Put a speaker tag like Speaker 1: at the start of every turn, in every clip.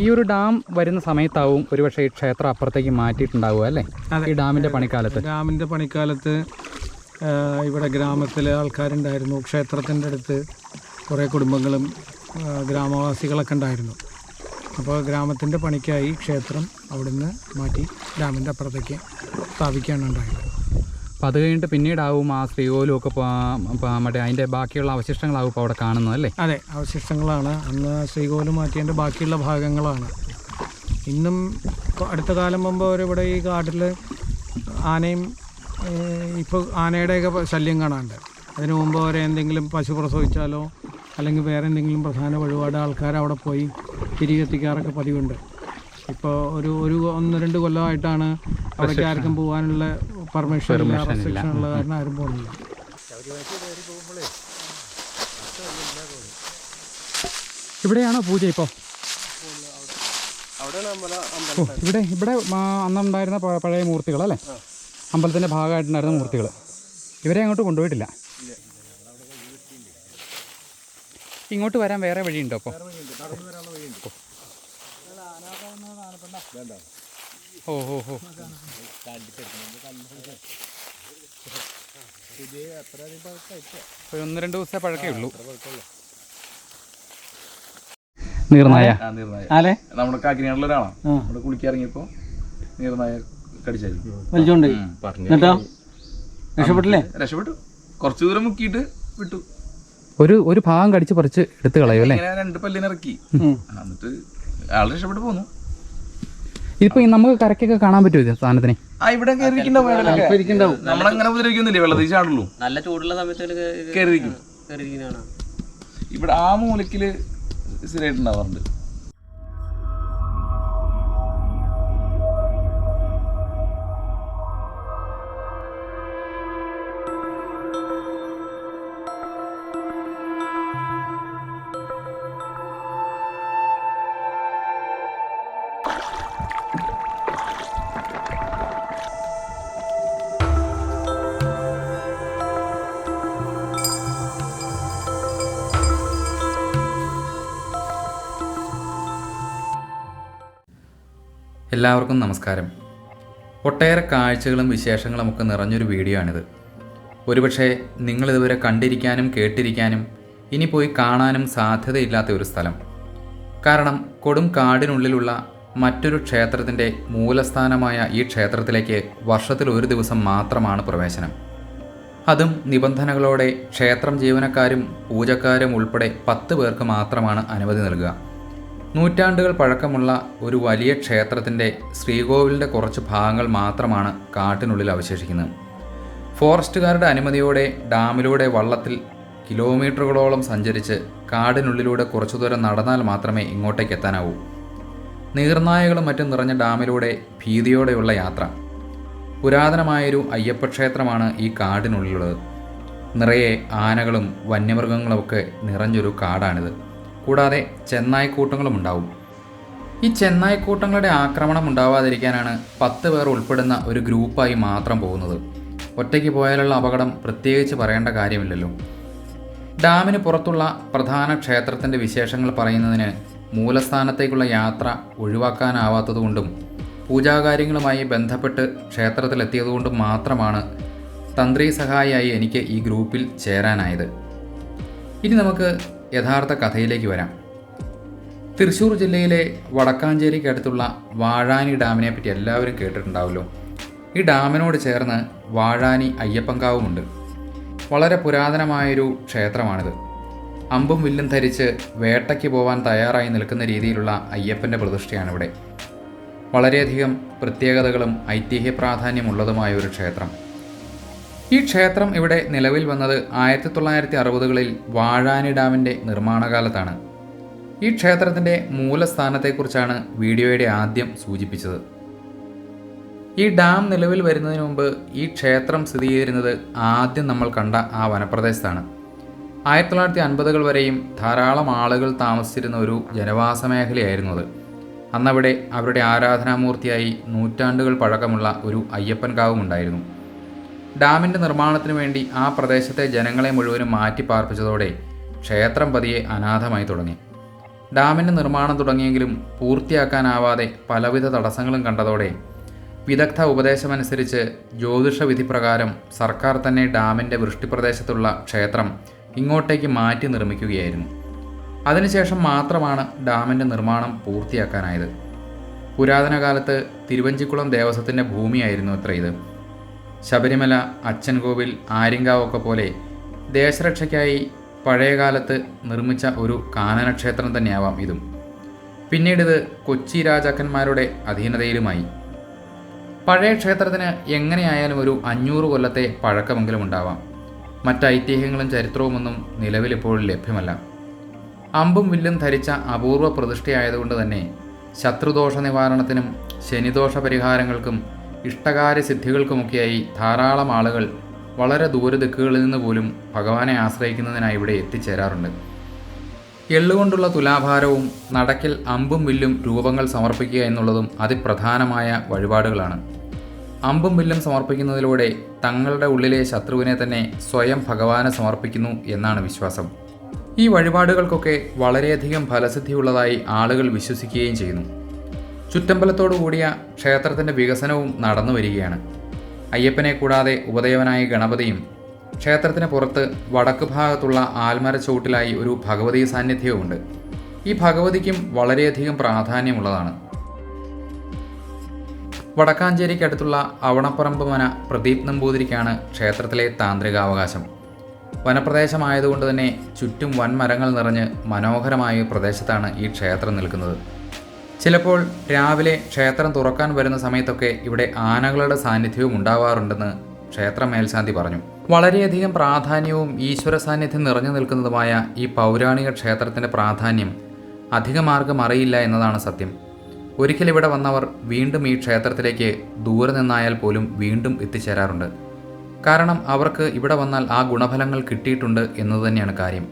Speaker 1: ഈ ഒരു ഡാം വരുന്ന സമയത്താവും ഒരുപക്ഷെ ഈ ക്ഷേത്രം അപ്പുറത്തേക്ക് മാറ്റിയിട്ടുണ്ടാവുക അല്ലേ? ഈ ഡാമിന്റെ പണിക്കാലത്ത്.
Speaker 2: ഡാമിന്റെ പണിക്കാലത്ത് ഇവിടെ ഗ്രാമത്തിലെ ആൾക്കാരുണ്ടായിരുന്നു. ക്ഷേത്രത്തിന്റെ അടുത്ത് കുറേ കുടുംബങ്ങളും ഗ്രാമവാസികളൊക്കെ ഉണ്ടായിരുന്നു. അപ്പോൾ ഗ്രാമത്തിന്റെ പണിക്കായി ക്ഷേത്രം അവിടുന്ന് മാറ്റി ഡാമിന്റെ അപ്പുറത്തേക്ക് സ്ഥാപിക്കുകയാണ്
Speaker 1: അപ്പം അത് കഴിഞ്ഞിട്ട് പിന്നീടാവും ആ ശ്രീകോലും ഒക്കെ മറ്റേ അതിന്റെ ബാക്കിയുള്ള അവശിഷ്ടങ്ങളാവും ഇപ്പോൾ അവിടെ കാണുന്നത് അല്ലേ?
Speaker 2: അതെ അവശിഷ്ടങ്ങളാണ്. അന്ന് ശ്രീകോവിൽ മാറ്റിയതിന്റെ ബാക്കിയുള്ള ഭാഗങ്ങളാണ്. ഇന്നും അടുത്ത കാലം മുമ്പ് അവരിവിടെ ഇവിടെ ഈ കാട്ടിൽ ആനയും ഇപ്പോൾ ആനയുടെയൊക്കെ ശല്യം കാണാണ്ട് അതിനു മുമ്പ് അവർ എന്തെങ്കിലും പശു പ്രസവിച്ചാലോ അല്ലെങ്കിൽ വേറെ എന്തെങ്കിലും പ്രധാന വഴിപാട് ആൾക്കാർ അവിടെ പോയി തിരികെത്തിക്കാറൊക്കെ പതിവുണ്ട്. ഇപ്പോൾ ഒരു ഒരു ഒന്ന് രണ്ട് കൊല്ലമായിട്ടാണ് അവിടേക്ക് ആർക്കും പോകാനുള്ള പെർമിഷൻ ഉള്ള കാരണം ആരും പോകുന്നില്ല
Speaker 1: ഇവിടെയാണോ പൂജ ഇപ്പോൾ ഓ ഇവിടെ ഇവിടെ അന്നുണ്ടായിരുന്ന പഴയ മൂർത്തികൾ അല്ലേ? അമ്പലത്തിന്റെ ഭാഗമായിട്ടുണ്ടായിരുന്ന മൂർത്തികൾ. ഇവരെ അങ്ങോട്ട് കൊണ്ടുപോയിട്ടില്ല. ഇങ്ങോട്ട് വരാൻ വേറെ വഴിയുണ്ടോ അപ്പോൾ ഓ ഓ ഓ ഒരു ഒന്ന് രണ്ട് ദിവസത്തെ പഴക്കേ ഉള്ളൂ. നീർനായ.
Speaker 2: ആലേ
Speaker 3: നമ്മുടെ കാക്കിനാടുള്ള ഒരാളാണ് നമ്മുടെ കുളിക്കിറങ്ങിയപ്പോ നീർനായ കടിച്ചായിരുന്നു.
Speaker 2: വലിച്ചോണ്ട്. എന്നിട്ടോ? രക്ഷപ്പെട്ടില്ലേ?
Speaker 3: രക്ഷപ്പെട്ടു. കുറച്ചു ദൂരം മുക്കിയിട്ട് വിട്ടു.
Speaker 1: ഒരു ഒരു ഭാഗം കടിച്ച് പറിച്ച് എടുത്ത് കളയും അല്ലേ?
Speaker 3: രണ്ട് പല്ലിനിറക്കി. എന്നിട്ട് ആൾ രക്ഷപ്പെട്ടു പോന്നു.
Speaker 1: ഇതിപ്പോ നമുക്ക് കരക്കൊക്കെ കാണാൻ പറ്റുമോ ഇത് സാധനത്തിന്?
Speaker 3: ആ ഇവിടെ കയറിയിരിക്കുന്നുണ്ടാവും നമ്മളങ്ങനെ ഉപദ്രവിക്കുന്നില്ലേ? വെള്ളത്തിൽ ചാടുള്ളൂ.
Speaker 4: നല്ല ചൂടുള്ള സമയത്ത്
Speaker 3: കയറിയിരിക്കും ഇവിടെ ആ മൂലക്കിൽ സ്ഥിരമായിട്ടുണ്ടാവാറുണ്ട്
Speaker 1: എല്ലാവർക്കും നമസ്കാരം. ഒട്ടേറെ കാഴ്ചകളും വിശേഷങ്ങളും ഒക്കെ നിറഞ്ഞൊരു വീഡിയോ ആണിത്. ഒരുപക്ഷെ നിങ്ങളിതുവരെ കണ്ടിരിക്കാനും കേട്ടിരിക്കാനും ഇനി പോയി കാണാനും സാധ്യതയില്ലാത്ത ഒരു സ്ഥലം. കാരണം കൊടും കാടിനുള്ളിലുള്ള മറ്റൊരു ക്ഷേത്രത്തിന്റെ മൂലസ്ഥാനമായ ഈ ക്ഷേത്രത്തിലേക്ക് വർഷത്തിൽ ഒരു ദിവസം മാത്രമാണ് പ്രവേശനം. അതും നിബന്ധനകളോടെ ക്ഷേത്രം ജീവനക്കാരും പൂജക്കാരും ഉൾപ്പെടെ പത്ത് പേർക്ക് മാത്രമാണ് അനുമതി നൽകുക. നൂറ്റാണ്ടുകൾ പഴക്കമുള്ള ഒരു വലിയ ക്ഷേത്രത്തിന്റെ ശ്രീകോവിലിന്റെ കുറച്ച് ഭാഗങ്ങൾ മാത്രമാണ് കാട്ടിനുള്ളിൽ അവശേഷിക്കുന്നത്. ഫോറസ്റ്റുകാരുടെ അനുമതിയോടെ ഡാമിലൂടെ വള്ളത്തിൽ കിലോമീറ്ററുകളോളം സഞ്ചരിച്ച് കാടിനുള്ളിലൂടെ കുറച്ചു ദൂരം നടന്നാൽ മാത്രമേ ഇങ്ങോട്ടേക്ക് എത്താനാവൂ. നീർനായകളും മറ്റും നിറഞ്ഞ ഡാമിലൂടെ ഭീതിയോടെയുള്ള യാത്ര. പുരാതനമായൊരു അയ്യപ്പക്ഷേത്രമാണ് ഈ കാടിനുള്ളിലുള്ളത്. നിറയെ ആനകളും വന്യമൃഗങ്ങളുമൊക്കെ നിറഞ്ഞൊരു കാടാണിത്. കൂടാതെ ചെന്നായിക്കൂട്ടങ്ങളും ഉണ്ടാവും. ഈ ചെന്നായിക്കൂട്ടങ്ങളുടെ ആക്രമണം ഉണ്ടാവാതിരിക്കാനാണ് പത്ത് പേർ ഉൾപ്പെടുന്ന ഒരു ഗ്രൂപ്പായി മാത്രം പോകുന്നത്. ഒറ്റയ്ക്ക് പോയാലുള്ള അപകടം പ്രത്യേകിച്ച് പറയേണ്ട കാര്യമില്ലല്ലോ. ഡാമിന് പുറത്തുള്ള പ്രധാന ക്ഷേത്രത്തിന്റെ വിശേഷങ്ങൾ പറയുന്നതിന് മൂലസ്ഥാനത്തേക്കുള്ള യാത്ര ഒഴിവാക്കാനാവാത്തതുകൊണ്ടും പൂജാകാര്യങ്ങളുമായി ബന്ധപ്പെട്ട് ക്ഷേത്രത്തിലെത്തിയതുകൊണ്ടും മാത്രമാണ് തന്ത്രി സഹായിയായി എനിക്ക് ഈ ഗ്രൂപ്പിൽ ചേരാനായത്. ഇനി നമുക്ക് യഥാർത്ഥ കഥയിലേക്ക് വരാം. തൃശ്ശൂർ ജില്ലയിലെ വടക്കാഞ്ചേരിക്ക് അടുത്തുള്ള വാഴാനി ഡാമിനെ പറ്റി എല്ലാവരും കേട്ടിട്ടുണ്ടാവുമല്ലോ. ഈ ഡാമിനോട് ചേർന്ന് വാഴാനി അയ്യപ്പങ്കാവുമുണ്ട്. വളരെ പുരാതനമായൊരു ക്ഷേത്രമാണിത്. അമ്പും വില്ലും ധരിച്ച് വേട്ടയ്ക്ക് പോവാൻ തയ്യാറായി നിൽക്കുന്ന രീതിയിലുള്ള അയ്യപ്പന്റെ പ്രതിഷ്ഠയാണിവിടെ. വളരെയധികം പ്രത്യേകതകളും ഐതിഹ്യ പ്രാധാന്യമുള്ളതുമായ ഒരു ക്ഷേത്രം. ഈ ക്ഷേത്രം ഇവിടെ നിലവിൽ വന്നത് ആയിരത്തി തൊള്ളായിരത്തി അറുപതുകളിൽ വാഴാനി ഡാമിന്റെ നിർമ്മാണകാലത്താണ്. ഈ ക്ഷേത്രത്തിന്റെ മൂലസ്ഥാനത്തെക്കുറിച്ചാണ് വീഡിയോയുടെ ആദ്യം സൂചിപ്പിച്ചത്. ഈ ഡാം നിലവിൽ വരുന്നതിന് മുമ്പ് ഈ ക്ഷേത്രം സ്ഥിതി ചെയ്തിരുന്നത് ആദ്യം നമ്മൾ കണ്ട ആ വനപ്രദേശത്താണ്. ആയിരത്തി തൊള്ളായിരത്തി അൻപതുകൾ വരെയും ധാരാളം ആളുകൾ താമസിച്ചിരുന്ന ഒരു ജനവാസ മേഖലയായിരുന്നു അത്. അന്നവിടെ അവരുടെ ആരാധനാമൂർത്തിയായി നൂറ്റാണ്ടുകൾ പഴക്കമുള്ള ഒരു അയ്യപ്പൻ കാവും ഉണ്ടായിരുന്നു ഡാമിന്റെ നിർമ്മാണത്തിനു വേണ്ടി ആ പ്രദേശത്തെ ജനങ്ങളെ മുഴുവനും മാറ്റി പാർപ്പിച്ചതോടെ ക്ഷേത്രം പതിയെ അനാഥമായി തുടങ്ങി. ഡാമിന്റെ നിർമ്മാണം തുടങ്ങിയെങ്കിലും പൂർത്തിയാക്കാനാവാതെ പലവിധ തടസ്സങ്ങളും കണ്ടതോടെ വിദഗ്ധ ഉപദേശമനുസരിച്ച് ജ്യോതിഷ വിധി പ്രകാരം സർക്കാർ തന്നെ ഡാമിന്റെ വൃഷ്ടിപ്രദേശത്തുള്ള ക്ഷേത്രം ഇങ്ങോട്ടേക്ക് മാറ്റി നിർമ്മിക്കുകയായിരുന്നു. അതിനുശേഷം മാത്രമാണ് ഡാമിന്റെ നിർമ്മാണം പൂർത്തിയാക്കാനായത്. പുരാതന കാലത്ത് തിരുവഞ്ചിക്കുളം ദേവസ്വത്തിന്റെ ഭൂമിയായിരുന്നു അത്ര ഇത് ശബരിമല അച്ചൻകോവിൽ ആര്യങ്കാവൊക്കെ പോലെ ദേശരക്ഷയ്ക്കായി പഴയകാലത്ത് നിർമ്മിച്ച ഒരു കാനനക്ഷേത്രം തന്നെയാവാം ഇതും. പിന്നീട് ഇത് കൊച്ചി രാജാക്കന്മാരുടെ അധീനതയിലുമായി. പഴയ ക്ഷേത്രത്തിന് എങ്ങനെയായാലും ഒരു അഞ്ഞൂറ് കൊല്ലത്തെ പഴക്കമെങ്കിലും ഉണ്ടാവാം. മറ്റ് ഐതിഹ്യങ്ങളും ചരിത്രവുമൊന്നും നിലവിലിപ്പോൾ ലഭ്യമല്ല. അമ്പും വില്ലും ധരിച്ച അപൂർവ പ്രതിഷ്ഠയായതുകൊണ്ട് തന്നെ ശത്രുദോഷ നിവാരണത്തിനും ശനിദോഷ പരിഹാരങ്ങൾക്കും ഇഷ്ടകാര്യ സിദ്ധികൾക്കുമൊക്കെയായി ധാരാളം ആളുകൾ വളരെ ദൂരദിക്കുകളിൽ നിന്ന് പോലും ഭഗവാനെ ആശ്രയിക്കുന്നതിനായി ഇവിടെ എത്തിച്ചേരാറുണ്ട്. എള്ളുകൊണ്ടുള്ള തുലാഭാരവും നടക്കിൽ അമ്പും വില്ലും രൂപങ്ങൾ സമർപ്പിക്കുക എന്നുള്ളതും അതിപ്രധാനമായ വഴിപാടുകളാണ്. അമ്പും വില്ലും സമർപ്പിക്കുന്നതിലൂടെ തങ്ങളുടെ ഉള്ളിലെ ശത്രുവിനെ തന്നെ സ്വയം ഭഗവാന് സമർപ്പിക്കുന്നു എന്നാണ് വിശ്വാസം. ഈ വഴിപാടുകൾക്കൊക്കെ വളരെയധികം ഫലസിദ്ധിയുള്ളതായി ആളുകൾ വിശ്വസിക്കുകയും ചെയ്യുന്നു. ചുറ്റമ്പലത്തോടു കൂടിയ ക്ഷേത്രത്തിന്റെ വികസനവും നടന്നു വരികയാണ്. അയ്യപ്പനെ കൂടാതെ ഉപദേവനായ ഗണപതിയും ക്ഷേത്രത്തിന് പുറത്ത് വടക്ക് ഭാഗത്തുള്ള ആൽമര ഒരു ഭഗവതി സാന്നിധ്യവുമുണ്ട് ഈ ഭഗവതിക്കും വളരെയധികം പ്രാധാന്യമുള്ളതാണ്. വടക്കാഞ്ചേരിക്കടുത്തുള്ള അവണപ്പറമ്പ് മന പ്രദീപ് നമ്പൂതിരിക്കാണ് ക്ഷേത്രത്തിലെ താന്ത്രികാവകാശം. വനപ്രദേശമായതുകൊണ്ട് തന്നെ ചുറ്റും വൻമരങ്ങൾ നിറഞ്ഞ് മനോഹരമായ പ്രദേശത്താണ് ഈ ക്ഷേത്രം നിൽക്കുന്നത്. ചിലപ്പോൾ രാവിലെ ക്ഷേത്രം തുറക്കാൻ വരുന്ന സമയത്തൊക്കെ ഇവിടെ ആനകളുടെ സാന്നിധ്യവും ഉണ്ടാവാറുണ്ടെന്ന് ക്ഷേത്ര മേൽശാന്തി പറഞ്ഞു. വളരെയധികം പ്രാധാന്യവും ഈശ്വര സാന്നിധ്യം നിറഞ്ഞു നിൽക്കുന്നതുമായ ഈ പൗരാണിക ക്ഷേത്രത്തിന്റെ പ്രാധാന്യം അധികമാർഗം അറിയില്ല എന്നതാണ് സത്യം. ഒരിക്കൽ ഇവിടെ വന്നവർ വീണ്ടും ഈ ക്ഷേത്രത്തിലേക്ക് ദൂരെ നിന്നായാൽ പോലും വീണ്ടും എത്തിച്ചേരാറുണ്ട്. കാരണം അവർക്ക് ഇവിടെ വന്നാൽ ആ ഗുണഫലങ്ങൾ കിട്ടിയിട്ടുണ്ട് എന്നതുതന്നെയാണ് കാര്യം.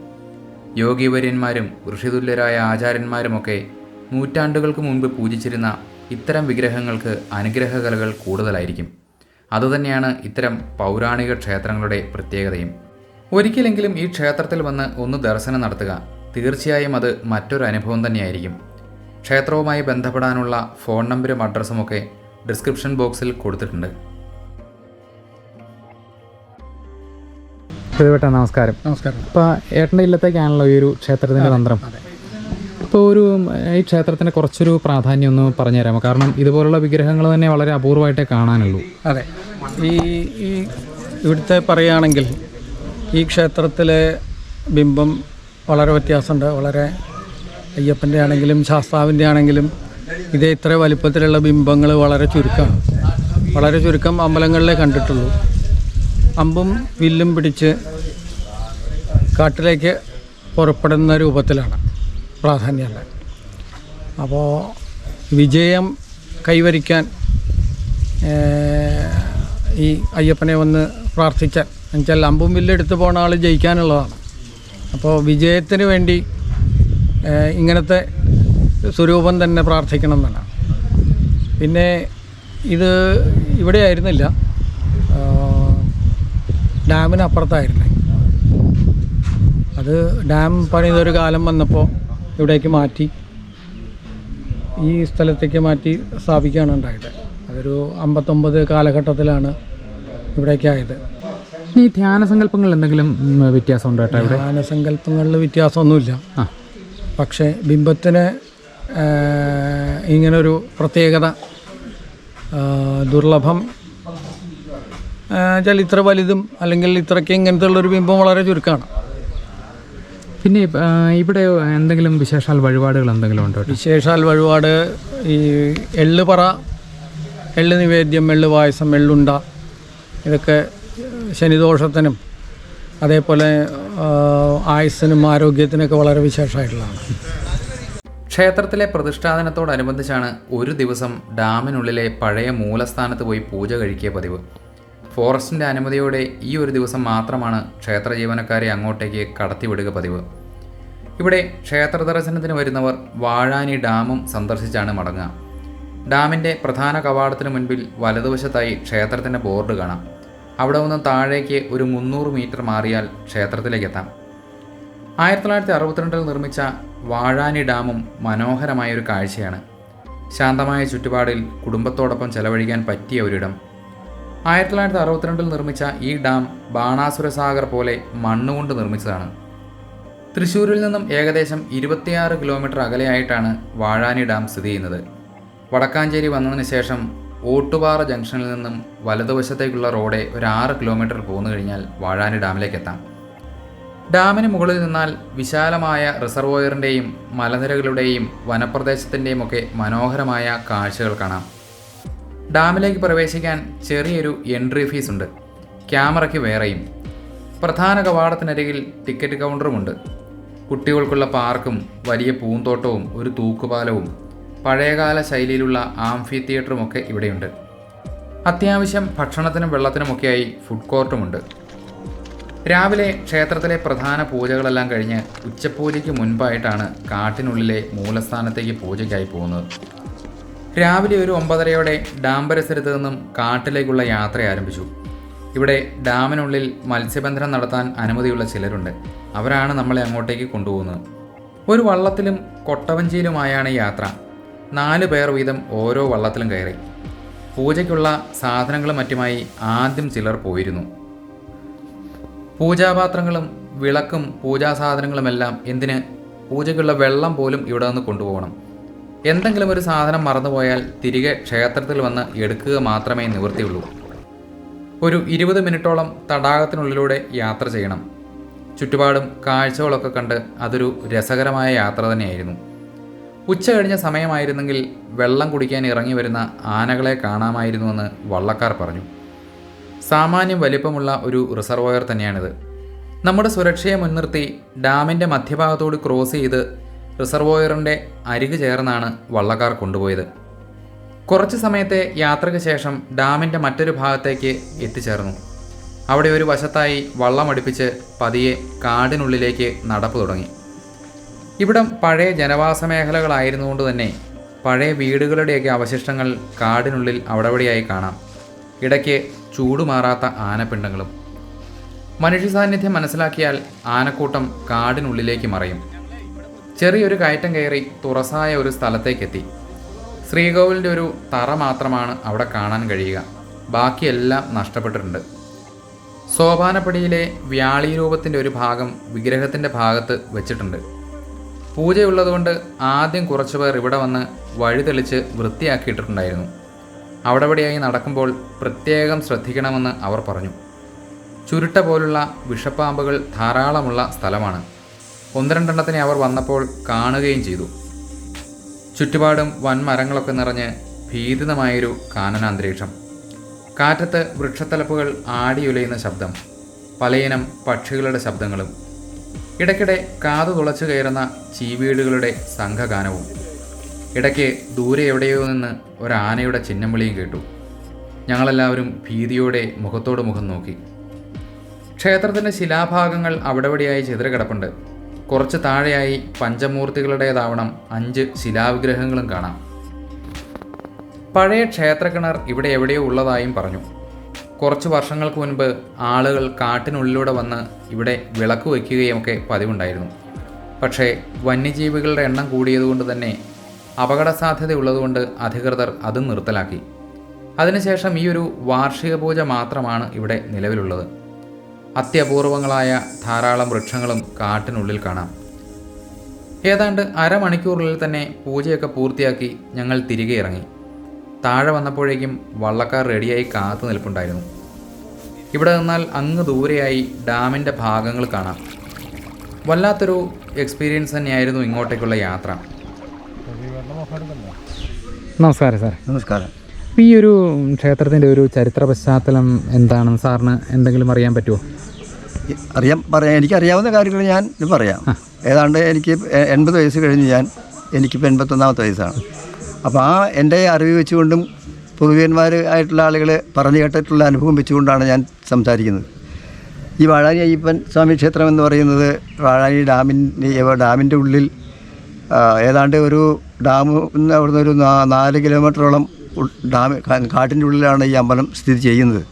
Speaker 1: യോഗിവര്യന്മാരും ഋഷിതുല്യരായ ആചാര്യന്മാരുമൊക്കെ നൂറ്റാണ്ടുകൾക്ക് മുൻപ് പൂജിച്ചിരുന്ന ഇത്തരം വിഗ്രഹങ്ങൾക്ക് അനുഗ്രഹകലകൾ കൂടുതലായിരിക്കും. അതുതന്നെയാണ് ഇത്തരം പൗരാണിക ക്ഷേത്രങ്ങളുടെ പ്രത്യേകതയും. ഒരിക്കലെങ്കിലും ഈ ക്ഷേത്രത്തിൽ വന്ന് ഒന്ന് ദർശനം നടത്തുക തീർച്ചയായും അത് മറ്റൊരു അനുഭവം തന്നെയായിരിക്കും. ക്ഷേത്രവുമായി ബന്ധപ്പെടാനുള്ള ഫോൺ നമ്പരും അഡ്രസ്സുമൊക്കെ ഡിസ്ക്രിപ്ഷൻ ബോക്സിൽ കൊടുത്തിട്ടുണ്ട്.
Speaker 4: നമസ്കാരം.
Speaker 2: നമസ്കാരം.
Speaker 4: ഇപ്പൊ ഏട്ടന്റെ ഇല്ലത്തേക്കാണല്ലോ ഈ ഒരു ക്ഷേത്രത്തിന്റെ തന്ത്രം ഇപ്പോൾ ഒരു ഈ ക്ഷേത്രത്തിന് കുറച്ചൊരു പ്രാധാന്യം ഒന്ന് പറഞ്ഞു തരാമോ കാരണം ഇതുപോലുള്ള വിഗ്രഹങ്ങൾ തന്നെ വളരെ അപൂർവമായിട്ടേ കാണാനുള്ളൂ.
Speaker 2: അതെ. ഈ ഈ ഇവിടുത്തെ പറയുകയാണെങ്കിൽ ഈ ക്ഷേത്രത്തിലെ ബിംബം വളരെ വ്യത്യാസമുണ്ട്. വളരെ അയ്യപ്പന്റെ ആണെങ്കിലും ശാസ്താവിന്റെ ആണെങ്കിലും ഇതേ ഇത്ര വലിപ്പത്തിലുള്ള ബിംബങ്ങൾ വളരെ ചുരുക്കമാണ്. വളരെ ചുരുക്കം അമ്പലങ്ങളിലേ കണ്ടിട്ടുള്ളൂ. അമ്പും വില്ലും പിടിച്ച് കാട്ടിലേക്ക് പുറപ്പെടുന്ന രൂപത്തിലാണ്. പ്രാധാന്യമുള്ളത് അപ്പോൾ വിജയം കൈവരിക്കാൻ ഈ അയ്യപ്പനെ വന്ന് പ്രാർത്ഥിച്ചാൽ. എന്നുവെച്ചാൽ അമ്പും വില്ലെടുത്ത് പോണ ആൾ ജയിക്കാനുള്ളതാണ്. അപ്പോൾ വിജയത്തിന് വേണ്ടി ഇങ്ങനത്തെ സ്വരൂപം തന്നെ പ്രാർത്ഥിക്കണം എന്നാണ്. പിന്നെ ഇത് ഇവിടെ ആയിരുന്നില്ല. ഡാമിനപ്പുറത്തായിരുന്നു. അത് ഡാം പണിതൊരു കാലം വന്നപ്പോൾ ഇവിടേക്ക് മാറ്റി ഈ സ്ഥലത്തേക്ക് മാറ്റി സ്ഥാപിക്കുകയാണ് ഉണ്ടായത്. അതൊരു അമ്പത്തൊമ്പത് കാലഘട്ടത്തിലാണ് ഇവിടേക്കായത്
Speaker 4: ഈ ധ്യാന സങ്കല്പങ്ങളിൽ എന്തെങ്കിലും വ്യത്യാസം ഉണ്ടോ ധ്യാന
Speaker 2: സങ്കല്പങ്ങളിൽ വ്യത്യാസമൊന്നുമില്ല. പക്ഷേ ബിംബത്തിന് ഇങ്ങനൊരു പ്രത്യേകത ദുർലഭം വെച്ചാൽ ഇത്ര വലുതും അല്ലെങ്കിൽ ഇത്രയ്ക്ക് ഇങ്ങനത്തെ ഉള്ളൊരു ബിംബം വളരെ ചുരുക്കമാണ്.
Speaker 4: പിന്നെ ഇവിടെ എന്തെങ്കിലും വിശേഷാൽ വഴിപാടുകൾ എന്തെങ്കിലും ഉണ്ടോ
Speaker 2: വിശേഷാൽ വഴിപാട് ഈ എള്ള് പറ എള്ള് നിവേദ്യം എള്ള് പായസം എള്ളുണ്ട ഇതൊക്കെ ശനിദോഷത്തിനും അതേപോലെ ആയുസ്സിനും ആരോഗ്യത്തിനൊക്കെ വളരെ വിശേഷമായിട്ടുള്ളതാണ്.
Speaker 1: ക്ഷേത്രത്തിലെ പ്രതിഷ്ഠാദനത്തോടനുബന്ധിച്ചാണ് ഒരു ദിവസം ഡാമിനുള്ളിലെ പഴയ മൂലസ്ഥാനത്ത് പോയി പൂജ കഴിക്കിയ പതിവ്. ഫോറസ്റ്റിന്റെ അനുമതിയോടെ ഈ ഒരു ദിവസം മാത്രമാണ് ക്ഷേത്ര ജീവനക്കാരെ അങ്ങോട്ടേക്ക് കടത്തിവിടുക പതിവ്. ഇവിടെ ക്ഷേത്ര ദർശനത്തിന് വരുന്നവർ വാഴാനി ഡാമും സന്ദർശിച്ചാണ് മടങ്ങുക. ഡാമിന്റെ പ്രധാന കവാടത്തിന് മുൻപിൽ വലതുവശത്തായി ക്ഷേത്രത്തിന്റെ ബോർഡ് കാണാം. അവിടെ നിന്ന് താഴേക്ക് ഒരു മുന്നൂറ് മീറ്റർ മാറിയാൽ ക്ഷേത്രത്തിലേക്ക് എത്താം. ആയിരത്തി തൊള്ളായിരത്തി അറുപത്തിരണ്ടിൽ നിർമ്മിച്ച വാഴാനി ഡാമും മനോഹരമായ ഒരു കാഴ്ചയാണ്. ശാന്തമായ ചുറ്റുപാടിൽ കുടുംബത്തോടൊപ്പം ചെലവഴിക്കാൻ പറ്റിയ ഒരിടം. ആയിരത്തി തൊള്ളായിരത്തി അറുപത്തിരണ്ടിൽ നിർമ്മിച്ച ഈ ഡാം ബാണാസുര സാഗർ പോലെ മണ്ണുകൊണ്ട് നിർമ്മിച്ചതാണ്. തൃശ്ശൂരിൽ നിന്നും ഏകദേശം ഇരുപത്തിയാറ് കിലോമീറ്റർ അകലെയായിട്ടാണ് വാഴാനി ഡാം സ്ഥിതി ചെയ്യുന്നത്. വടക്കാഞ്ചേരി വന്നതിന് ശേഷം ഓട്ടുപാറ ജംഗ്ഷനിൽ നിന്നും വലതുവശത്തേക്കുള്ള റോഡെ ഒരു ആറ് കിലോമീറ്റർ പോന്നു കഴിഞ്ഞാൽ വാഴാനി ഡാമിലേക്ക് എത്താം. ഡാമിന് മുകളിൽ നിന്നാൽ വിശാലമായ റിസർവോയറിന്റെയും മലനിരകളുടെയും വനപ്രദേശത്തിന്റെയും ഒക്കെ മനോഹരമായ കാഴ്ചകൾ കാണാം. ഡാമിലേക്ക് പ്രവേശിക്കാൻ ചെറിയൊരു എൻട്രി ഫീസ് ഉണ്ട് ക്യാമറയ്ക്ക് വേറെയും. പ്രധാന കവാടത്തിനരികിൽ ടിക്കറ്റ് കൗണ്ടറുമുണ്ട്. കുട്ടികൾക്കുള്ള പാർക്കും വലിയ പൂന്തോട്ടവും ഒരു തൂക്കുപാലവും പഴയകാല ശൈലിയിലുള്ള ആംഫി തിയേറ്ററുമൊക്കെ ഇവിടെയുണ്ട്. അത്യാവശ്യം ഭക്ഷണത്തിനും വെള്ളത്തിനുമൊക്കെയായി ഫുഡ് കോർട്ടുമുണ്ട്. രാവിലെ ക്ഷേത്രത്തിലെ പ്രധാന പൂജകളെല്ലാം കഴിഞ്ഞ് ഉച്ചപൂജയ്ക്ക് മുൻപായിട്ടാണ് കാട്ടിനുള്ളിലെ മൂലസ്ഥാനത്തേക്ക് പൂജയ്ക്കായി പോകുന്നത്. രാവിലെ ഒരു ഒമ്പതരയോടെ ഡാം പരിസരത്ത് നിന്നും കാട്ടിലേക്കുള്ള യാത്ര ആരംഭിച്ചു. ഇവിടെ ഡാമിനുള്ളിൽ മത്സ്യബന്ധനം നടത്താൻ അനുമതിയുള്ള ചിലരുണ്ട്. അവരാണ് നമ്മളെ അങ്ങോട്ടേക്ക് കൊണ്ടുപോകുന്നത്. ഒരു വള്ളത്തിലും കൊട്ടവഞ്ചിയിലുമായാണ് യാത്ര. നാല് പേർ വീതം ഓരോ വള്ളത്തിലും കയറി. പൂജയ്ക്കുള്ള സാധനങ്ങളും മറ്റുമായി ആദ്യം ചിലർ പോയിരുന്നു. പൂജാപാത്രങ്ങളും വിളക്കും പൂജാസാധനങ്ങളുമെല്ലാം എന്തിന്? പൂജയ്ക്കുള്ള വെള്ളം പോലും ഇവിടെ നിന്ന് കൊണ്ടുപോകണം. എന്തെങ്കിലും ഒരു സാധനം മറന്നുപോയാൽ തിരികെ ക്ഷേത്രത്തിൽ വന്ന് എടുക്കുക മാത്രമേ നിവൃത്തിയുള്ളൂ. ഒരു ഇരുപത് മിനിറ്റോളം തടാകത്തിനുള്ളിലൂടെ യാത്ര ചെയ്യണം. ചുറ്റുപാടും കാഴ്ചകളൊക്കെ കണ്ട് അതൊരു രസകരമായ യാത്ര തന്നെയായിരുന്നു. ഉച്ച കഴിഞ്ഞ സമയമായിരുന്നെങ്കിൽ വെള്ളം കുടിക്കാൻ ഇറങ്ങി വരുന്ന ആനകളെ കാണാമായിരുന്നുവെന്ന് വള്ളക്കാർ പറഞ്ഞു. സാമാന്യം വലിപ്പമുള്ള ഒരു റിസർവോയർ തന്നെയാണിത്. നമ്മുടെ സുരക്ഷയെ മുൻനിർത്തി ഡാമിന്റെ മധ്യഭാഗത്തോട് ക്രോസ് ചെയ്ത് റിസർവോയറിന്റെ അരികു ചേർന്നാണ് വള്ളക്കാർ കൊണ്ടുപോയത്. കുറച്ച് സമയത്തെ യാത്രയ്ക്ക് ശേഷം ഡാമിന്റെ മറ്റൊരു ഭാഗത്തേക്ക് എത്തിച്ചേർന്നു. അവിടെ ഒരു വശത്തായി വള്ളം അടുപ്പിച്ച് പതിയെ കാടിനുള്ളിലേക്ക് നടപ്പ് തുടങ്ങി. ഇവിടം പഴയ ജനവാസ മേഖലകളായിരുന്നുകൊണ്ട് തന്നെ പഴയ വീടുകളുടെയൊക്കെ അവശിഷ്ടങ്ങൾ കാടിനുള്ളിൽ അവിടെവിടെയായി കാണാം. ഇടയ്ക്ക് ചൂടുമാറാത്ത ആനപ്പിണ്ടങ്ങളും. മനുഷ്യ സാന്നിധ്യം മനസ്സിലാക്കിയാൽ ആനക്കൂട്ടം കാടിനുള്ളിലേക്ക് മറയും. ചെറിയൊരു കയറ്റം കയറി തുറസായ ഒരു സ്ഥലത്തേക്കെത്തി. ശ്രീകോവിലിന്റെ ഒരു തറ മാത്രമാണ് അവിടെ കാണാൻ കഴിയുക. ബാക്കിയെല്ലാം നഷ്ടപ്പെട്ടിട്ടുണ്ട്. സോപാനപ്പടിയിലെ വ്യാളി രൂപത്തിന്റെ ഒരു ഭാഗം വിഗ്രഹത്തിന്റെ ഭാഗത്ത് വെച്ചിട്ടുണ്ട്. പൂജയുള്ളതുകൊണ്ട് ആദ്യം കുറച്ച് പേർ ഇവിടെ വന്ന് വഴി തെളിച്ച് വൃത്തിയാക്കിയിട്ടിട്ടുണ്ടായിരുന്നു. അവിടെവിടെയായി നടക്കുമ്പോൾ പ്രത്യേകം ശ്രദ്ധിക്കണമെന്ന് അവർ പറഞ്ഞു. ചുരുട്ട പോലുള്ള വിഷപ്പാമ്പുകൾ ധാരാളമുള്ള സ്ഥലമാണ്. ഒന്ന് രണ്ടെണ്ണത്തിനെ അവർ വന്നപ്പോൾ കാണുകയും ചെയ്തു. ചുറ്റുപാടും വൻമരങ്ങളൊക്കെ നിറഞ്ഞ് ഭീതിതമായൊരു കാനനാന്തരീക്ഷം. കാറ്റത്ത് വൃക്ഷത്തലപ്പുകൾ ആടിയുലയുന്ന ശബ്ദം പലയിനം പക്ഷികളുടെ ശബ്ദങ്ങളും ഇടയ്ക്കിടെ കാതു തുളച്ചു കയറുന്ന ചീവീടുകളുടെ സംഘഗാനവും. ഇടയ്ക്ക് ദൂരെ എവിടെയോ നിന്ന് ഒരാനയുടെ ചിഹ്നം വിളിയും കേട്ടു. ഞങ്ങളെല്ലാവരും ഭീതിയോടെ മുഖത്തോട് മുഖം നോക്കി. ക്ഷേത്രത്തിന്റെ ശിലാഭാഗങ്ങൾ അവിടെവിടെയായി ചിതറിക്കിടപ്പുണ്ട്. കുറച്ച് താഴെയായി പഞ്ചമൂർത്തികളുടേതാവണം അഞ്ച് ശിലാവിഗ്രഹങ്ങളും കാണാം. പഴയ ക്ഷേത്രക്കിണർ ഇവിടെ എവിടെയോ ഉള്ളതായും പറഞ്ഞു. കുറച്ച് വർഷങ്ങൾക്ക് മുൻപ് ആളുകൾ കാട്ടിനുള്ളിലൂടെ വന്ന് ഇവിടെ വിളക്ക് വയ്ക്കുകയുമൊക്കെ പതിവുണ്ടായിരുന്നു. പക്ഷേ വന്യജീവികളുടെ എണ്ണം കൂടിയതുകൊണ്ട് തന്നെ അപകട സാധ്യത ഉള്ളതുകൊണ്ട് അധികൃതർ അതും നിർത്തലാക്കി. അതിനുശേഷം ഈ ഒരു വാർഷിക പൂജ മാത്രമാണ് ഇവിടെ നിലവിലുള്ളത്. അത്യപൂർവങ്ങളായ ധാരാളം വൃക്ഷങ്ങളും കാട്ടിനുള്ളിൽ കാണാം. ഏതാണ്ട് അരമണിക്കൂറിൽ തന്നെ പൂജയൊക്കെ പൂർത്തിയാക്കി ഞങ്ങൾ തിരികെ ഇറങ്ങി. താഴെ വന്നപ്പോഴേക്കും വള്ളക്കാർ റെഡിയായി കാത്തു നിൽപ്പുണ്ടായിരുന്നു. ഇവിടെ നിന്നാൽ അങ്ങ് ദൂരെയായി ഡാമിന്റെ ഭാഗങ്ങൾ കാണാം. വല്ലാത്തൊരു എക്സ്പീരിയൻസ് തന്നെയായിരുന്നു ഇങ്ങോട്ടേക്കുള്ള യാത്ര.
Speaker 4: നമസ്കാരം സാർ
Speaker 5: നമസ്കാരം.
Speaker 4: ഈ ഒരു ക്ഷേത്രത്തിന്റെ ഒരു ചരിത്ര പശ്ചാത്തലം എന്താണ് സാറിന് എന്തെങ്കിലും അറിയാൻ പറ്റുമോ?
Speaker 5: ഇ- അറിയാം പറയാം. എനിക്കറിയാവുന്ന കാര്യങ്ങൾ ഞാൻ ഇത് പറയാം ഏതാണ്ട് എനിക്ക് എൺപത് വയസ്സ് കഴിഞ്ഞ് ഞാൻ എനിക്കിപ്പോൾ എൺപത്തൊന്നാമത്തെ വയസ്സാണ്. അപ്പോൾ ആ എന്റെ അറിവ് വെച്ചുകൊണ്ടും പൊതുവന്മാർ ആയിട്ടുള്ള ആളുകൾ പറഞ്ഞു കേട്ടിട്ടുള്ള അനുഭവം വെച്ചുകൊണ്ടാണ് ഞാൻ സംസാരിക്കുന്നത്. ഈ വാഴാനി അയ്യപ്പൻ സ്വാമി ക്ഷേത്രം എന്ന് പറയുന്നത് വാഴാനി ഡാമിന്റെ ഡാമിന്റെ ഉള്ളിൽ ഏതാണ്ട് ഒരു ഡാം അവിടുന്ന് ഒരു നാ- നാല് കിലോമീറ്ററോളം ഡാം കാട്ടിന്റെ ഉള്ളിലാണ് ഈ അമ്പലം സ്ഥിതി ചെയ്യുന്നത്.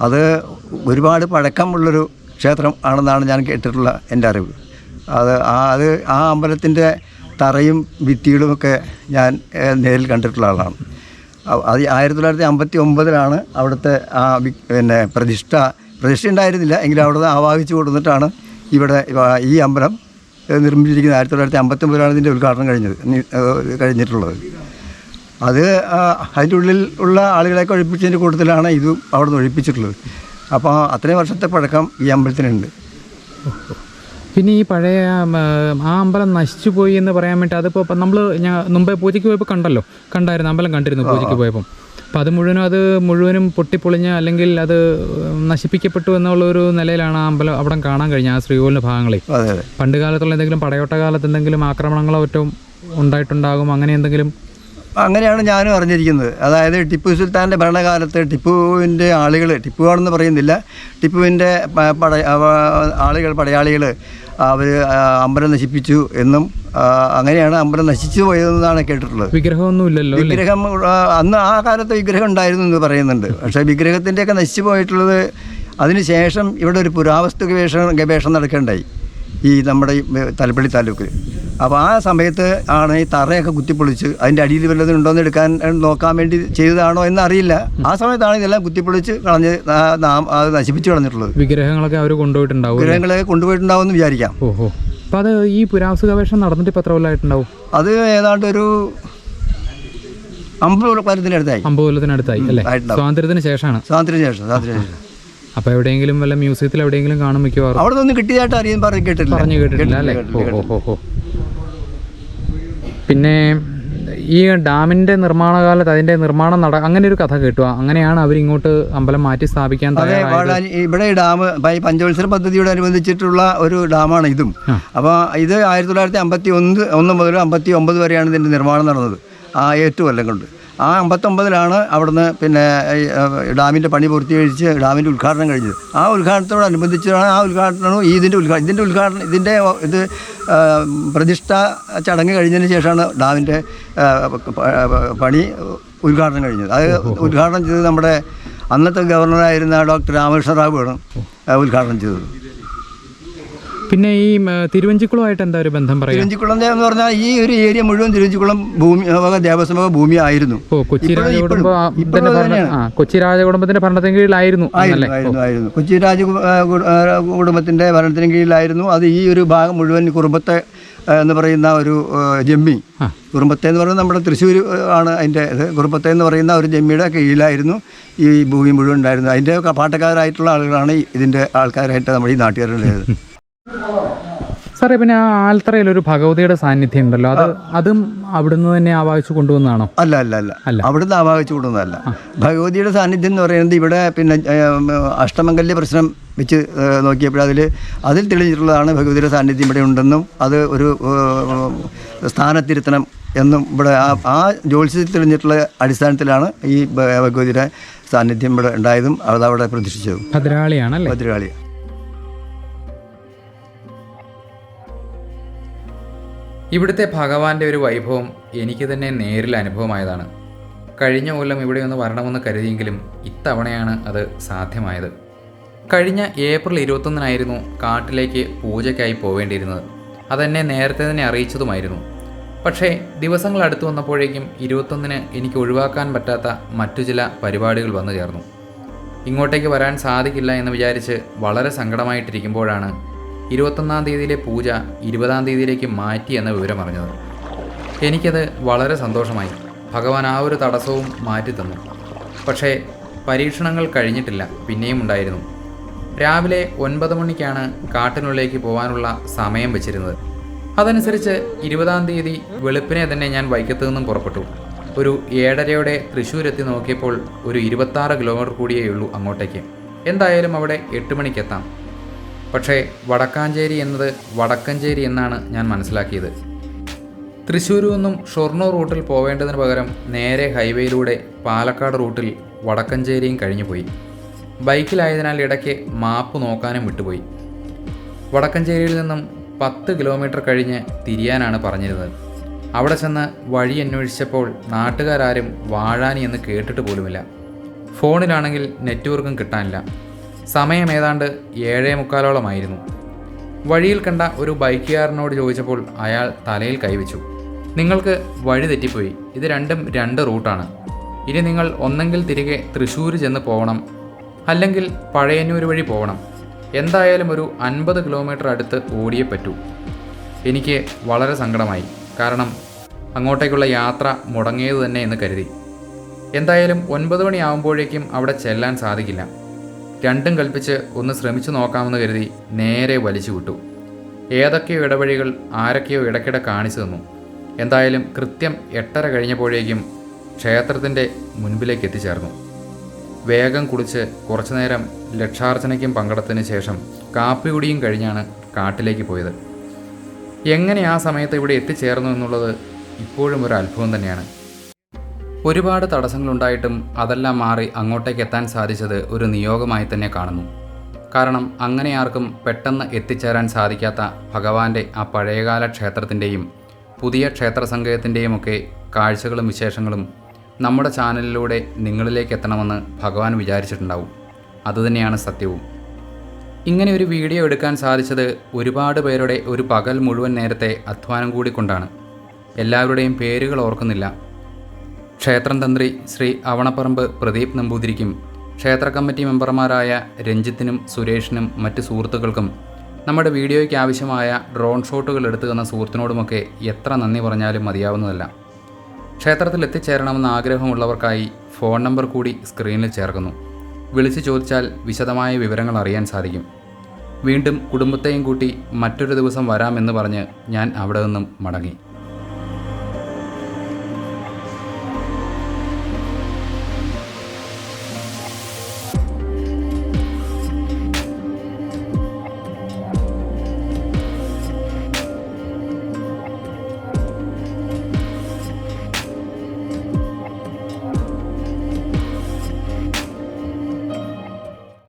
Speaker 5: അത് ഒരുപാട് പഴക്കമുള്ളൊരു ക്ഷേത്രം ആണെന്നാണ് ഞാൻ കേട്ടിട്ടുള്ള എന്റെ അറിവ്. അത് ആ അത് ആ അമ്പലത്തിന്റെ തറയും ഭിത്തികളുമൊക്കെ ഞാൻ നേരിൽ കണ്ടിട്ടുള്ള ആളാണ്. അത് ആയിരത്തി തൊള്ളായിരത്തി അമ്പത്തി ഒമ്പതിലാണ് അവിടുത്തെ ആ പിന്നെ പ്രതിഷ്ഠ പ്രതിഷ്ഠ ഉണ്ടായിരുന്നില്ല. എങ്കിലും അവിടെ നിന്ന് ആവാഹിച്ചു കൊടുത്തിട്ടാണ് ഇവിടെ ഈ അമ്പലം നിർമ്മിച്ചിരിക്കുന്നത്. ആയിരത്തി തൊള്ളായിരത്തി അമ്പത്തി ഒമ്പതിലാണ് ഇതിന്റെ ഉദ്ഘാടനം കഴിഞ്ഞത് കഴിഞ്ഞിട്ടുള്ളത്. അത് അതിന്റെ ഉള്ളിൽ ഉള്ള ആളുകളെയൊക്കെ ഒഴിപ്പിച്ചതിന്റെ കൂട്ടത്തിലാണ് ഇതും അവിടെ നിന്ന് ഒഴിപ്പിച്ചിട്ടുള്ളത്. അപ്പോൾ അത്രയും വർഷത്തെ പഴക്കം ഈ അമ്പലത്തിനുണ്ട്.
Speaker 4: പിന്നെ ഈ പഴയ ആ അമ്പലം നശിച്ചു പോയി എന്ന് പറയാൻ വേണ്ടി അതിപ്പോൾ നമ്മൾ ഞാൻ മുമ്പേ പൂജയ്ക്ക് പോയപ്പോൾ കണ്ടല്ലോ. കണ്ടായിരുന്നു അമ്പലം കണ്ടിരുന്നു പൂജയ്ക്ക് പോയപ്പം. അപ്പം അത് മുഴുവനും അത് മുഴുവനും പൊട്ടിപ്പൊളിഞ്ഞ് അല്ലെങ്കിൽ അത് നശിപ്പിക്കപ്പെട്ടു എന്നുള്ള ഒരു നിലയിലാണ് ആ അമ്പലം അവിടെ കാണാൻ കഴിഞ്ഞത് ആ ശ്രീകോലിന്റെ ഭാഗങ്ങളിൽ. പണ്ട് കാലത്തുള്ള എന്തെങ്കിലും പടയോട്ട കാലത്ത് എന്തെങ്കിലും ആക്രമണങ്ങളോ മറ്റോ ഉണ്ടായിട്ടുണ്ടാകും അങ്ങനെ എന്തെങ്കിലും
Speaker 5: അങ്ങനെയാണ് ഞാനും അറിഞ്ഞിരിക്കുന്നത്. അതായത് ടിപ്പു സുൽത്താന്റെ ഭരണകാലത്ത് ടിപ്പുവിന്റെ ആളുകൾ ടിപ്പു ആണെന്ന് പറയുന്നില്ല ടിപ്പുവിന്റെ പട ആളുകൾ പടയാളികൾ അവർ അമ്പലം നശിപ്പിച്ചു എന്നും അങ്ങനെയാണ് അമ്പലം നശിച്ചു പോയതെന്നാണ് കേട്ടിട്ടുള്ളത്.
Speaker 4: വിഗ്രഹമൊന്നും ഇല്ലല്ലോ
Speaker 5: വിഗ്രഹം അന്ന് ആ കാലത്ത് വിഗ്രഹം ഉണ്ടായിരുന്നു എന്ന് പറയുന്നുണ്ട്. പക്ഷേ വിഗ്രഹത്തിന്റെയൊക്കെ നശിച്ചു പോയിട്ടുള്ളത് അതിനുശേഷം ഇവിടെ ഒരു പുരാവസ്തു ഗവേഷണം ഗവേഷണം നടക്കേണ്ടായി. ഈ നമ്മുടെ ഈ തലപ്പള്ളി താലൂക്കിൽ അപ്പോൾ ആ സമയത്ത് ആണ് ഈ തറയൊക്കെ കുത്തിപ്പൊളിച്ച് അതിന്റെ അടിയിൽ വല്ലതും ഉണ്ടോയെന്ന് എടുക്കാൻ നോക്കാൻ വേണ്ടി ചെയ്തതാണോ എന്നറിയില്ല. ആ സമയത്താണ് ഇതെല്ലാം കുത്തിപ്പൊളിച്ച് കളഞ്ഞ് നാ- അത് നശിപ്പിച്ച് കളഞ്ഞിട്ടുള്ളത്.
Speaker 4: വിഗ്രഹങ്ങളൊക്കെ അവർ കൊണ്ടുപോയിട്ടുണ്ടാവും?
Speaker 5: വിഗ്രഹങ്ങളെ കൊണ്ടുപോയിട്ടുണ്ടാവുമെന്ന് വിചാരിക്കാം.
Speaker 4: ഓഹോ. അപ്പോൾ അത് ഈ പുരാവസ്തു ഗവേഷണം നടന്നിട്ട് ഇപ്പോൾ എത്ര കൊല്ലമായിട്ടുണ്ടാവും
Speaker 5: അത് ഏതാണ്ട് ഒരു അമ്പത് കൊല്ലത്തിനടുത്തായി
Speaker 4: അമ്പത് കൊല്ലത്തിനടുത്തായി അല്ലേ. സ്വാതന്ത്ര്യത്തിന് ശേഷമാണ്.
Speaker 5: സ്വാതന്ത്ര്യത്തിന് ശേഷം സ്വാതന്ത്ര്യത്തിന് ശേഷം.
Speaker 4: അപ്പോൾ എവിടെയെങ്കിലും വല്ല മ്യൂസിയത്തിൽ എവിടെയെങ്കിലും കാണും മിക്കവാറും.
Speaker 5: അവിടെ നിന്ന് കിട്ടിയതായിട്ട് അറിയാൻ പറഞ്ഞു കേട്ടിട്ടില്ല.
Speaker 4: പറഞ്ഞു കേട്ടിട്ടില്ല അല്ലേ? ഓ പിന്നെ ഈ ഡാമിന്റെ നിർമ്മാണ കാലത്ത് അതിന്റെ നിർമ്മാണം നട അങ്ങനെ ഒരു കഥ കേട്ടു. അങ്ങനെയാണ് അവർ ഇങ്ങോട്ട് അമ്പലം മാറ്റി സ്ഥാപിക്കാൻ
Speaker 5: ഇവിടെ ഡാം പഞ്ചവത്സര പദ്ധതിയോട് അനുബന്ധിച്ചിട്ടുള്ള ഒരു ഡാമാണ് ഇതും. അപ്പോൾ ഇത് ആയിരത്തി തൊള്ളായിരത്തി അമ്പത്തി ഒന്ന് ഒന്ന് മുതൽ അമ്പത്തി ഒമ്പത് വരെയാണ് ഇതിന്റെ നിർമ്മാണം നടന്നത്. ആ എട്ട് കൊല്ലം കൊണ്ട്. ആ അമ്പത്തൊമ്പതിലാണ് അവിടുന്ന് പിന്നെ ഡാമിന്റെ പണി പൂർത്തീകരിച്ച് ഡാമിന്റെ ഉദ്ഘാടനം കഴിഞ്ഞത്. ആ ഉദ്ഘാടനത്തോടനുബന്ധിച്ചാണ് ആ ഉദ്ഘാടനവും ഈ ഇതിന്റെ ഉദ്ഘാടനം ഇതിന്റെ ഉദ്ഘാടനം ഇതിന്റെ ഇത് പ്രതിഷ്ഠ ചടങ്ങ് കഴിഞ്ഞതിന് ശേഷമാണ് ഡാമിന്റെ പണി ഉദ്ഘാടനം കഴിഞ്ഞത്. അത് ഉദ്ഘാടനം ചെയ്തത് നമ്മുടെ അന്നത്തെ ഗവർണറായിരുന്ന ഡോക്ടർ രാമകൃഷ്ണ റാവു ആ, ഉദ്ഘാടനം ചെയ്തത്.
Speaker 4: പിന്നെ ഈ തിരുവഞ്ചിക്കുളമായിട്ട് എന്താ ഒരു ബന്ധം പറയുക
Speaker 5: തിരുവഞ്ചിക്കുളം എന്ന് പറഞ്ഞാൽ ഈ ഒരു ഏരിയ മുഴുവൻ തിരുവഞ്ചിക്കുളം ഭൂമി ദേവസ്വം വക ഭൂമി ആയിരുന്നു.
Speaker 4: ഓ കൊച്ചി രാജകുടുംബം കൊച്ചി രാജകുടുംബത്തിന്റെ ഭരണത്തിന് കീഴിലായിരുന്നു
Speaker 5: ആയിരുന്നു കൊച്ചി രാജ കുടുംബത്തിന്റെ ഭരണത്തിന് കീഴിലായിരുന്നു. അത് ഈ ഒരു ഭാഗം മുഴുവൻ കുറുമ്പത്തെ എന്ന് പറയുന്ന ഒരു ജമ്മി. കുറുമ്പത്തെ എന്ന് പറയുന്നത് നമ്മുടെ തൃശ്ശൂർ ആണ് അതിന്റെ ഇത്. കുറുമ്പത്തെ എന്ന് പറയുന്ന ഒരു ജമ്മിയുടെ കീഴിലായിരുന്നു ഈ ഭൂമി മുഴുവൻ ഉണ്ടായിരുന്നത്. അതിന്റെ പാട്ടക്കാരായിട്ടുള്ള ആളുകളാണ് ഇതിന്റെ ആൾക്കാരായിട്ട് നമ്മുടെ ഈ നാട്ടുകാരുള്ളത്
Speaker 4: സാറേ പിന്നെ ആ ആൽത്തറയിൽ ഒരു ഭഗവതിയുടെ സാന്നിധ്യം ഉണ്ടല്ലോ അത് അതും അവിടുന്ന് തന്നെ ആവാഹിച്ചു കൊണ്ടുവന്നതാണോ?
Speaker 5: അല്ല അല്ല അല്ല.
Speaker 4: അല്ല.
Speaker 5: അവിടുന്ന് ആവാഹിച്ചു കൊണ്ടുവന്നതല്ല. ഭഗവതിയുടെ സാന്നിധ്യം എന്ന് പറയുന്നത് ഇവിടെ പിന്നെ അഷ്ടമംഗല്യ പ്രശ്നം വെച്ച് നോക്കിയപ്പോൾ അതിൽ അതിൽ തെളിഞ്ഞിട്ടുള്ളതാണ് ഭഗവതിയുടെ സാന്നിധ്യം ഇവിടെ ഉണ്ടെന്നും അത് ഒരു സ്ഥാനത്തിരുത്തണം എന്നും ഇവിടെ ആ ആ ജ്യോത്സ്യത്തിൽ തെളിഞ്ഞിട്ടുള്ള അടിസ്ഥാനത്തിലാണ് ഈ ഭഗവതിയുടെ സാന്നിധ്യം ഇവിടെ ഉണ്ടായതും അത് അവിടെ പ്രതീക്ഷിച്ചതും
Speaker 4: ഭദ്രാളിയാണ്
Speaker 5: ഭദ്രകാളി
Speaker 1: ഇവിടുത്തെ ഭഗവാന്റെ ഒരു വൈഭവം എനിക്ക് തന്നെ നേരിൽ അനുഭവമായതാണ്. കഴിഞ്ഞ കൊല്ലം ഇവിടെ ഒന്ന് വരണമെന്ന് കരുതിയെങ്കിലും ഇത്തവണയാണ് അത് സാധ്യമായത്. കഴിഞ്ഞ ഏപ്രിൽ ഇരുപത്തൊന്നിനായിരുന്നു കാട്ടിലേക്ക് പൂജയ്ക്കായി പോവേണ്ടിയിരുന്നത്. അതെന്നെ നേരത്തെ തന്നെ അറിയിച്ചതുമായിരുന്നു. പക്ഷേ ദിവസങ്ങൾ അടുത്തു വന്നപ്പോഴേക്കും ഇരുപത്തൊന്നിന് എനിക്ക് ഒഴിവാക്കാൻ പറ്റാത്ത മറ്റു ചില പരിപാടികൾ വന്നു ചേർന്നു. ഇങ്ങോട്ടേക്ക് വരാൻ സാധിക്കില്ല എന്ന് വിചാരിച്ച് വളരെ സങ്കടമായിട്ടിരിക്കുമ്പോഴാണ് ഇരുപത്തൊന്നാം തീയതിയിലെ പൂജ ഇരുപതാം തീയതിയിലേക്ക് മാറ്റി എന്ന വിവരം അറിഞ്ഞത്. എനിക്കത് വളരെ സന്തോഷമായി. ഭഗവാൻ ആ ഒരു തടസ്സവും മാറ്റി തന്നു. പക്ഷേ പരീക്ഷണങ്ങൾ കഴിഞ്ഞിട്ടില്ല. പിന്നെയും ഉണ്ടായിരുന്നു. രാവിലെ ഒൻപത് മണിക്കാണ് കാട്ടിനുള്ളിലേക്ക് പോകാനുള്ള സമയം വെച്ചിരുന്നത്. അതനുസരിച്ച് ഇരുപതാം തീയതി വെളുപ്പിനെ തന്നെ ഞാൻ വൈക്കത്തു നിന്നും പുറപ്പെട്ടു. ഒരു ഏഴരയോടെ തൃശ്ശൂരെത്തി നോക്കിയപ്പോൾ ഒരു ഇരുപത്താറ് കിലോമീറ്റർ കൂടിയേ ഉള്ളൂ അങ്ങോട്ടേക്ക്. എന്തായാലും അവിടെ എട്ട് മണിക്കെത്താം. പക്ഷേ വടക്കാഞ്ചേരി എന്നത് വടക്കഞ്ചേരി എന്നാണ് ഞാൻ മനസ്സിലാക്കിയത്. തൃശ്ശൂരിൽ നിന്നും ഷൊർണൂർ റൂട്ടിൽ പോവേണ്ടതിന് പകരം നേരെ ഹൈവേയിലൂടെ പാലക്കാട് റൂട്ടിൽ വടക്കഞ്ചേരിയും കഴിഞ്ഞു പോയി ബൈക്കിലായതിനാൽ ഇടയ്ക്ക് മാപ്പ് നോക്കാനും വിട്ടുപോയി. വടക്കഞ്ചേരിയിൽ നിന്നും പത്ത് കിലോമീറ്റർ കഴിഞ്ഞ് തിരിയാനാണ് പറഞ്ഞിരുന്നത്. അവിടെ ചെന്ന് വഴി അന്വേഷിച്ചപ്പോൾ നാട്ടുകാരാരും വാഴാനി എന്ന് കേട്ടിട്ട് പോലുമില്ല. ഫോണിലാണെങ്കിൽ നെറ്റ്വർക്കും കിട്ടാനില്ല. സമയം ഏതാണ്ട് ഏഴേ മുക്കാലോളമായിരുന്നു. വഴിയിൽ കണ്ട ഒരു ബൈക്കുകാരനോട് ചോദിച്ചപ്പോൾ അയാൾ തലയിൽ കൈവച്ചു. നിങ്ങൾക്ക് വഴി തെറ്റിപ്പോയി. ഇത് രണ്ടും രണ്ട് റൂട്ടാണ്. ഇനി നിങ്ങൾ ഒന്നെങ്കിൽ തിരികെ തൃശ്ശൂർ ചെന്ന് പോകണം അല്ലെങ്കിൽ പഴയന്നൂർ വഴി പോകണം എന്തായാലും ഒരു അൻപത് കിലോമീറ്റർ അടുത്ത് ഓടിയേ പറ്റൂ. എനിക്ക് വളരെ സങ്കടമായി. കാരണം അങ്ങോട്ടേക്കുള്ള യാത്ര മുടങ്ങിയത് തന്നെ എന്ന് കരുതി. എന്തായാലും ഒൻപത് മണിയാവുമ്പോഴേക്കും അവിടെ ചെല്ലാൻ സാധിക്കില്ല. രണ്ടും കൽപ്പിച്ച് ഒന്ന് ശ്രമിച്ചു നോക്കാമെന്ന് കരുതി നേരെ വലിച്ചു വിട്ടു. ഏതൊക്കെയോ ഇടവഴികൾ ആരൊക്കെയോ ഇടയ്ക്കിടെ കാണിച്ചു തന്നു. എന്തായാലും കൃത്യം എട്ടര കഴിഞ്ഞപ്പോഴേക്കും ക്ഷേത്രത്തിന്റെ മുൻപിലേക്ക് എത്തിച്ചേർന്നു. വേഗം കുളിച്ച് കുറച്ചുനേരം ലക്ഷാർച്ചനയ്ക്കും പങ്കെടുത്തതിന് ശേഷം കാപ്പികുടിയും കഴിഞ്ഞാണ് കാട്ടിലേക്ക് പോയത്. എങ്ങനെ ആ സമയത്ത് ഇവിടെ എത്തിച്ചേർന്നു എന്നുള്ളത് ഇപ്പോഴും ഒരു അത്ഭുതം തന്നെയാണ്. ഒരുപാട് തടസ്സങ്ങളുണ്ടായിട്ടും അതെല്ലാം മാറി അങ്ങോട്ടേക്ക് എത്താൻ സാധിച്ചത് ഒരു നിയോഗമായി തന്നെ കാണുന്നു. കാരണം അങ്ങനെ ആർക്കും പെട്ടെന്ന് എത്തിച്ചേരാൻ സാധിക്കാത്ത ഭഗവാന്റെ ആ പഴയകാല ക്ഷേത്രത്തിന്റെയും പുതിയ ക്ഷേത്ര സങ്കേതത്തിന്റെയും ഒക്കെ കാഴ്ചകളും വിശേഷങ്ങളും നമ്മുടെ ചാനലിലൂടെ നിങ്ങളിലേക്ക് എത്തണമെന്ന് ഭഗവാൻ വിചാരിച്ചിട്ടുണ്ടാവും. അതുതന്നെയാണ് സത്യവും. ഇങ്ങനെ ഒരു വീഡിയോ എടുക്കാൻ സാധിച്ചത് ഒരുപാട് പേരുടെ ഒരു പകൽ മുഴുവൻ നേരത്തെ അധ്വാനം കൂടി കൊണ്ടാണ് എല്ലാവരുടെയും പേരുകൾ ഓർക്കുന്നില്ല. ക്ഷേത്രം തന്ത്രി ശ്രീ അവണപ്പറമ്പ് പ്രദീപ് നമ്പൂതിരിക്കും. ക്ഷേത്ര കമ്മിറ്റി മെമ്പർമാരായ രഞ്ജിത്തിനും സുരേഷിനും മറ്റ് സുഹൃത്തുക്കൾക്കും നമ്മുടെ വീഡിയോയ്ക്ക് ആവശ്യമായ ഡ്രോൺ ഷോട്ടുകൾ എടുത്തു തന്ന സുഹൃത്തിനോടുമൊക്കെ എത്ര നന്ദി പറഞ്ഞാലും മതിയാവുന്നതല്ല. ക്ഷേത്രത്തിൽ എത്തിച്ചേരണമെന്ന ആഗ്രഹമുള്ളവർക്കായി ഫോൺ നമ്പർ കൂടി സ്ക്രീനിൽ ചേർക്കുന്നു. വിളിച്ചു ചോദിച്ചാൽ വിശദമായ വിവരങ്ങൾ അറിയാൻ സാധിക്കും. വീണ്ടും കുടുംബത്തെയും കൂട്ടി മറ്റൊരു ദിവസം വരാമെന്ന് പറഞ്ഞ് ഞാൻ അവിടെ നിന്നും മടങ്ങി.